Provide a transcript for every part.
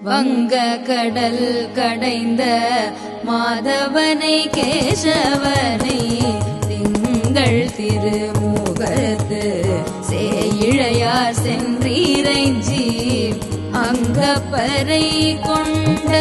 வங்க கடல் கடைந்த மாதவனை கேசவனை திங்கள் திருமுகத்து சேயிழையார் சென்றீரஞ்சி அங்கப்பறை கொண்ட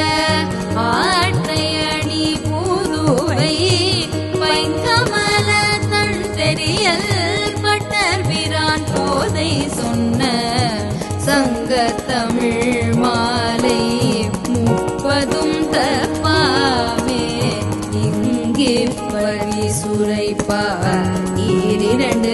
தவறி சுரைப்பார் ஈரிரண்டு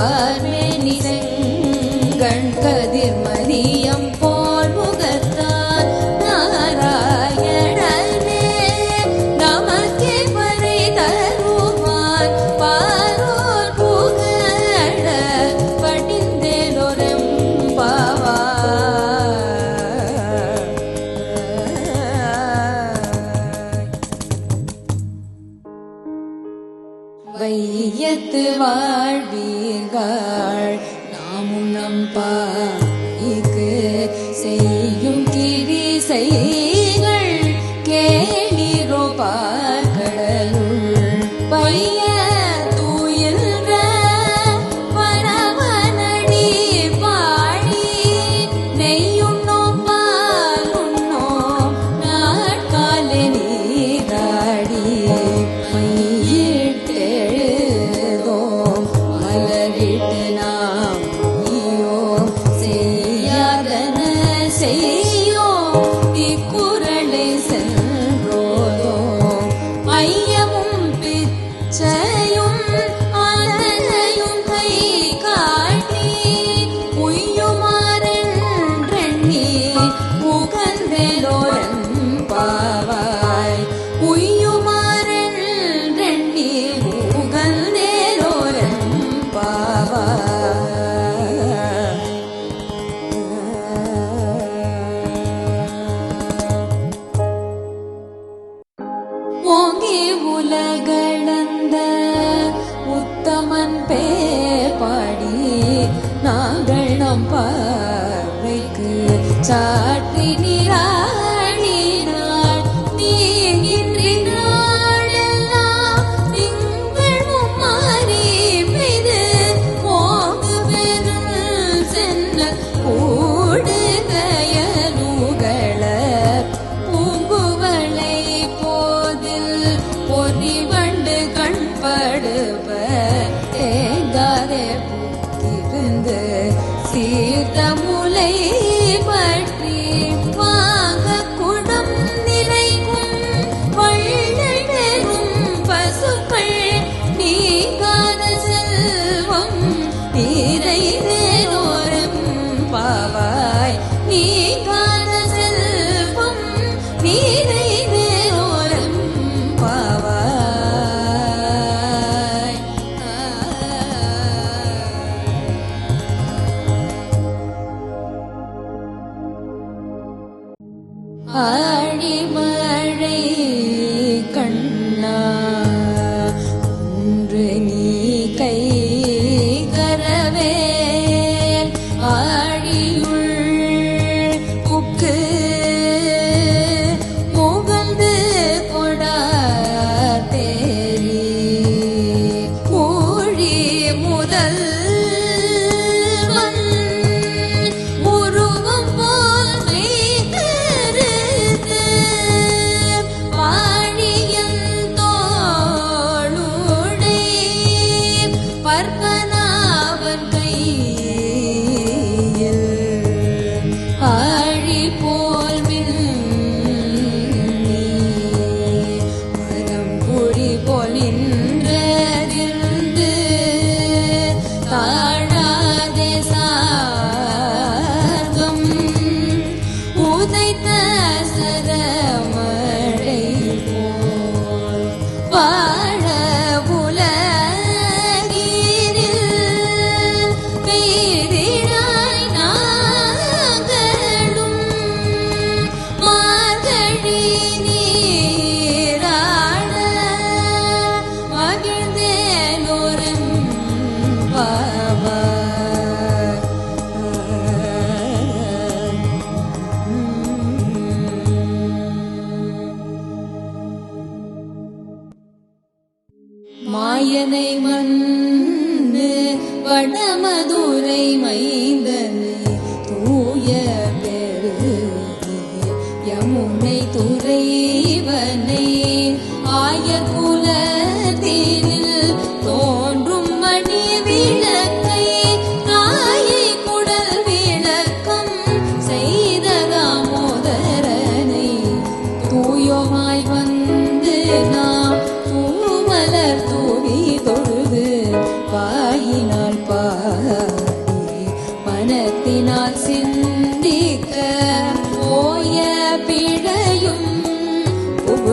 Bye. நிலைத்து வாழ்வீர்கள். நாமும் நம்பார்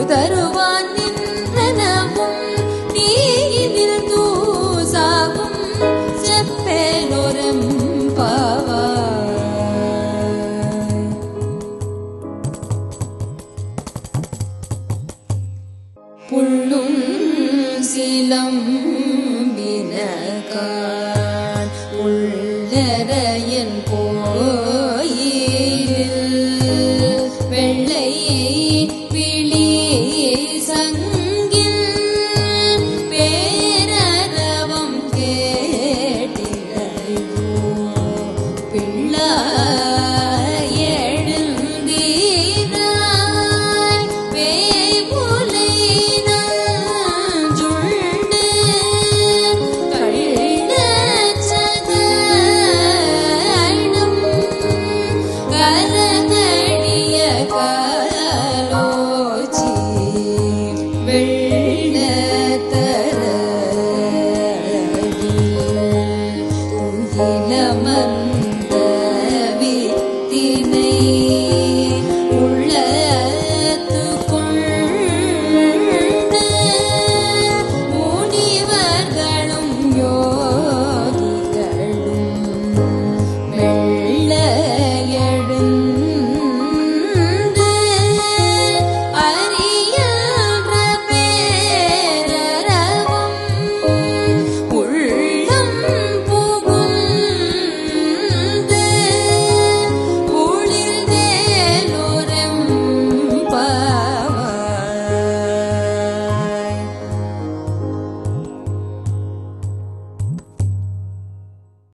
புகுதருவான் நின்றனவும் நீ இதில் தூசாகும் செப்பேலோரம் பாவாய். புள்ளும் சிலம் வினகான் உள்ளரையன் கோயில்